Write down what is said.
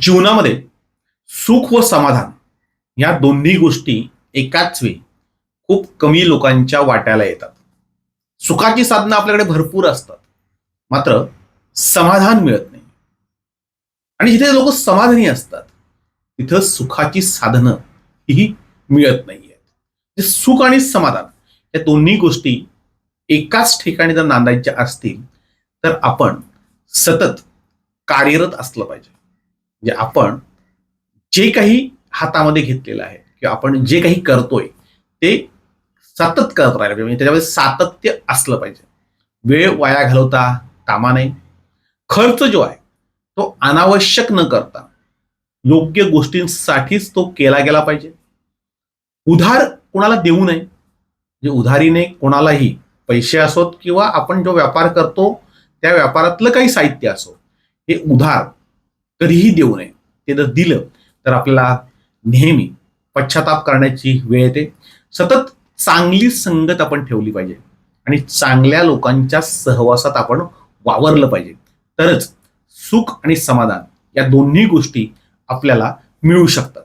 जीवनामध्ये सुख व समाधान या दोन्ही गोष्टी एकाच वेळी खूप कमी लोकांच्या वाट्याला येतात. सुखाची साधनं आपल्याकडे भरपूर असतात. मात्र समाधान मिळत नाही. आणि जिथे लोक समाधानी असतात तिथं सुखाची साधनं ही मिळत नाही आहेत म्हणजे सुख आणि समाधान या दोन्ही गोष्टी एकाच ठिकाणी जर नांदायच्या असतील तर आपण सतत कार्यरत असलं पाहिजे. म्हणजे आपण जे काही हातामध्ये घेतलेलं आहे किंवा आपण जे काही करतोय ते सतत करत राहिलं पाहिजे. म्हणजे त्याच्यामध्ये सातत्य असलं पाहिजे. वेळ वाया घालवता कामा नये. खर्च जो आहे तो अनावश्यक न करता योग्य गोष्टींसाठीच तो केला गेला पाहिजे. उधार कोणाला देऊ नये. म्हणजे उधारीने कोणालाही पैसे असोत किंवा आपण जो व्यापार करतो त्या व्यापारातलं काही साहित्य असो हे उधार कधीही देऊ नये. ते जर दिलं तर आपल्याला नेहमी पश्चाताप करण्याची वेळ येते. सतत चांगली संगत आपण ठेवली पाहिजे. आणि चांगल्या लोकांच्या सहवासात आपण वावरलं पाहिजे. तरच सुख आणि समाधान या दोन्ही गोष्टी आपल्याला मिळू शकतात.